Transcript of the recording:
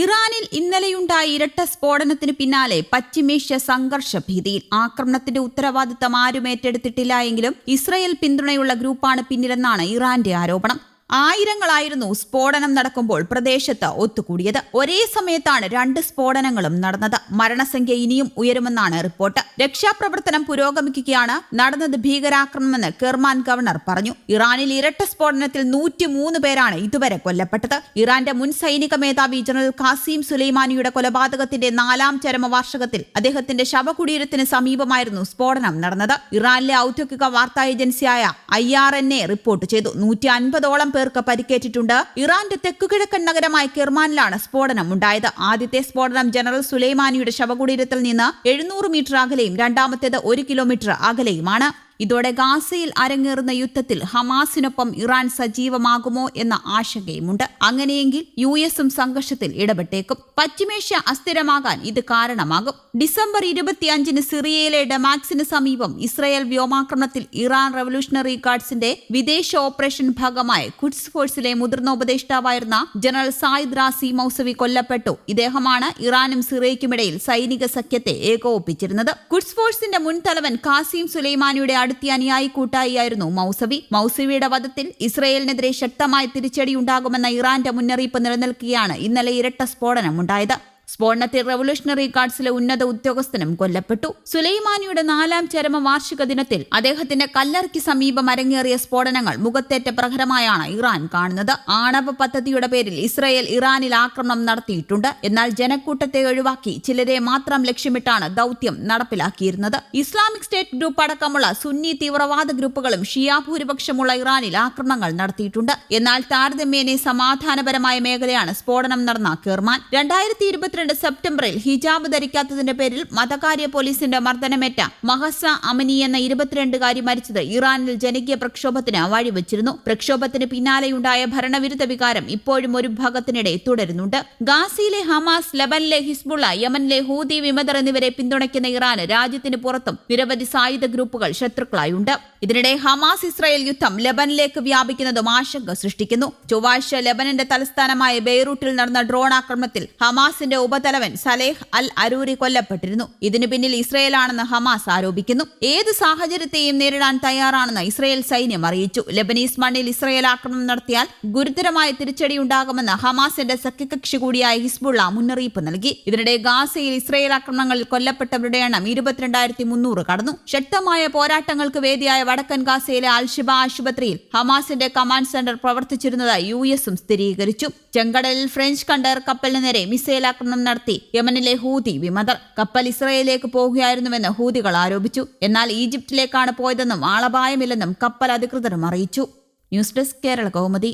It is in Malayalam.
ഇറാനിൽ ഇന്നലെയുണ്ടായ ഇരട്ട സ്ഫോടനത്തിന് പിന്നാലെ പശ്ചിമേഷ്യ സംഘർഷ ഭീതിയിൽ ആക്രമണത്തിന്റെ ഉത്തരവാദിത്തം ആരും ഏറ്റെടുത്തിട്ടില്ല എങ്കിലും ഇസ്രയേൽ പിന്തുണയുള്ള ഗ്രൂപ്പാണ് പിന്നിലെന്നാണ് ഇറാന്റെ ആരോപണം. ആയിരങ്ങളായിരുന്നു സ്ഫോടനം നടക്കുമ്പോൾ പ്രദേശത്ത് ഒത്തുകൂടിയത്. ഒരേ സമയത്താണ് രണ്ട് സ്ഫോടനങ്ങളും നടന്നത്. മരണസംഖ്യ ഇനിയും ഉയരുമെന്നാണ് റിപ്പോർട്ട്. രക്ഷാപ്രവർത്തനം പുരോഗമിക്കുകയാണ്. നടന്നത് ഭീകരാക്രമണമെന്ന് കെർമാൻ ഗവർണർ പറഞ്ഞു. ഇറാനിൽ ഇരട്ട സ്ഫോടനത്തിൽ നൂറ്റിമൂന്ന് പേരാണ് ഇതുവരെ കൊല്ലപ്പെട്ടത്. ഇറാന്റെ മുൻ സൈനിക മേധാവി ജനറൽ ഖാസിം സുലൈമാനിയുടെ കൊലപാതകത്തിന്റെ നാലാം ചരമവാർഷികത്തിൽ അദ്ദേഹത്തിന്റെ ശവകുടീരത്തിന് സമീപമായിരുന്നു സ്ഫോടനം നടന്നത്. ഇറാനിലെ ഔദ്യോഗിക വാർത്താ ഏജൻസിയായ I R N A report ചെയ്തു. നൂറ്റി അൻപതോളം പേർക്ക് പരിക്കേറ്റിട്ടുണ്ട്. ഇറാന്റെ തെക്കുകിഴക്കൻ നഗരമായ കിർമാനിലാണ് സ്ഫോടനം ഉണ്ടായത്. ആദ്യത്തെ സ്ഫോടനം ജനറൽ സുലൈമാനിയുടെ ശവകുടീരത്തിൽ നിന്ന് എഴുന്നൂറ് മീറ്റർ അകലെയും രണ്ടാമത്തേത് ഒരു കിലോമീറ്റർ അകലെയുമാണ്. ഇതോടെ ഗാസയിൽ അരങ്ങേറുന്ന യുദ്ധത്തിൽ ഹമാസിനൊപ്പം ഇറാൻ സജീവമാകുമോ എന്ന ആശങ്കയുമുണ്ട്. അങ്ങനെയെങ്കിൽ യു എസും സംഘർഷത്തിൽ ഇടപെട്ടേക്കും. പശ്ചിമേഷ്യ അസ്ഥിരമാകാൻ ഇത് കാരണമാകും. ഡിസംബർ ഇരുപത്തിയഞ്ചിന് സിറിയയിലെ ഡമാക്സിന് സമീപം ഇസ്രയേൽ വ്യോമാക്രമണത്തിൽ ഇറാൻ റവല്യൂഷണറി ഗാർഡ്സിന്റെ വിദേശ ഓപ്പറേഷൻ ഭാഗമായ കുഡ്സ് ഫോഴ്സിലെ മുതിർന്ന ഉപദേഷ്ടാവായിരുന്ന ജനറൽ സായിദ് റാസി മൌസവി കൊല്ലപ്പെട്ടു. ഇദ്ദേഹമാണ് ഇറാനും സിറിയയ്ക്കുമിടയിൽ സൈനിക സഖ്യത്തെ ഏകോപിപ്പിച്ചിരുന്നത്. കുഡ്സ് ഫോഴ്സിന്റെ മുൻ തലവൻ കാസിം സുലൈമാനിയുടെ അനുയായി കൂട്ടായിയായിരുന്നു മൗസവി. മൗസവിയുടെ വധത്തിൽ ഇസ്രയേലിനെതിരെ ശക്തമായ തിരിച്ചടിയുണ്ടാകുമെന്ന ഇറാന്റെ മുന്നറിയിപ്പ് നിലനിൽക്കുകയാണ് ഇന്നലെ ഇരട്ട സ്ഫോടനം ഉണ്ടായത് സ്ഫോടനത്തിൽ റവല്യൂഷണറി ഗാർഡ്സിലെ ഉന്നത ഉദ്യോഗസ്ഥനും കൊല്ലപ്പെട്ടു. സുലൈമാനിയുടെ നാലാം ചരമ വാർഷിക ദിനത്തിൽ അദ്ദേഹത്തിന്റെ കല്ലറയ്ക്ക് സമീപം അരങ്ങേറിയ സ്ഫോടനങ്ങൾ മുഖത്തേറ്റ പ്രഹരമായാണ് ഇറാൻ കാണുന്നത്. ആണവ പദ്ധതിയുടെ പേരിൽ ഇസ്രായേൽ ഇറാനിൽ ആക്രമണം നടത്തിയിട്ടുണ്ട്. എന്നാൽ ജനക്കൂട്ടത്തെ ഒഴിവാക്കി ചിലരെ മാത്രം ലക്ഷ്യമിട്ടാണ് ദൌത്യം നടപ്പിലാക്കിയിരുന്നത്. ഇസ്ലാമിക് സ്റ്റേറ്റ് ഗ്രൂപ്പ് അടക്കമുള്ള സുന്നി തീവ്രവാദ ഗ്രൂപ്പുകളും ഷിയാ ഭൂരിപക്ഷമുള്ള ഇറാനിൽ ആക്രമണങ്ങൾ നടത്തിയിട്ടുണ്ട്. എന്നാൽ താരതമ്യേനെ സമാധാനപരമായ മേഖലയാണ് സ്ഫോടനം നടന്ന കേർമാൻ. രണ്ടായിരത്തി ഇരുപത്തിരണ്ട് സെപ്റ്റംബറിൽ ഹിജാബ് ധരിക്കാത്തതിന്റെ പേരിൽ മതകാര്യ പോലീസിന്റെ മർദ്ദനമേറ്റ മഹസ അമനി എന്ന ഇരുപത്തിരണ്ടുകാരി മരിച്ചത് ഇറാനിൽ ജനകീയ പ്രക്ഷോഭത്തിന് വഴിവെച്ചിരുന്നു. പ്രക്ഷോഭത്തിന് പിന്നാലെയുണ്ടായ ഭരണവിരുദ്ധ വികാരം ഇപ്പോഴും ഒരു ഭാഗത്തിനിടെ തുടരുന്നുണ്ട്. ഗാസിയിലെ ഹമാസ് ലബനിലെ ഹിസ്ബുള്ള യമനിലെ ഹൂതി വിമതർ എന്നിവരെ പിന്തുണയ്ക്കുന്ന ഇറാന് രാജ്യത്തിന് പുറത്തും നിരവധി സായുധ ഗ്രൂപ്പുകൾ ശത്രുക്കളായുണ്ട്. ഇതിനിടെ ഹമാസ് ഇസ്രായേൽ യുദ്ധം ലബനിലേക്ക് വ്യാപിക്കുന്നതും ആശങ്ക സൃഷ്ടിക്കുന്നു. ചൊവ്വാഴ്ച ലബനന്റെ തലസ്ഥാനമായ ബെയ്റൂട്ടിൽ നടന്ന ഡ്രോൺ ആക്രമണത്തിൽ ഹമാസിന്റെ ഉപതലവൻ സലേഹ് അൽ അരൂരി കൊല്ലപ്പെട്ടിരുന്നു. ഇതിനു പിന്നിൽ ഇസ്രയേലാണെന്ന് ഹമാസ് ആരോപിക്കുന്നു. ഏത് സാഹചര്യത്തെയും നേരിടാൻ തയ്യാറാണെന്ന് ഇസ്രയേൽ സൈന്യം അറിയിച്ചു. ലബനീസ് മണ്ണിൽ ഇസ്രയേൽ ആക്രമണം നടത്തിയാൽ ഗുരുതരമായ തിരിച്ചടിയുണ്ടാകുമെന്ന് ഹമാസിന്റെ സഖ്യകക്ഷി കൂടിയായ ഹിസ്ബുള്ള മുന്നറിയിപ്പ് നൽകി. ഇതിനിടെ ഗാസയിൽ ഇസ്രയേൽ ആക്രമണങ്ങളിൽ കൊല്ലപ്പെട്ടവരുടെ എണ്ണം ഇരുപത്തിരണ്ടായിരത്തി മുന്നൂറ് കടന്നു. ശക്തമായ പോരാട്ടങ്ങൾക്ക് വേദിയായ വടക്കൻ ഗാസയിലെ അൽഷിബ ആശുപത്രിയിൽ ഹമാസിന്റെ കമാൻഡ് സെന്റർ പ്രവർത്തിച്ചിരുന്നതായി യു എസും സ്ഥിരീകരിച്ചു. ചെങ്കടലിൽ ഫ്രഞ്ച് കണ്ടർ കപ്പലിന് നേരെ മിസൈൽ ആക്രമണം നടത്തി യമനിലെ ഹൂതി വിമതർ. കപ്പൽ ഇസ്രയേലിലേക്ക് പോകുകയായിരുന്നുവെന്ന് ഹൂതികൾ ആരോപിച്ചു. എന്നാൽ ഈജിപ്തിലേക്കാണ് പോയതെന്നും ആളപായമില്ലെന്നും കപ്പൽ അധികൃതരും അറിയിച്ചു. News desk Kerala Kaumudi.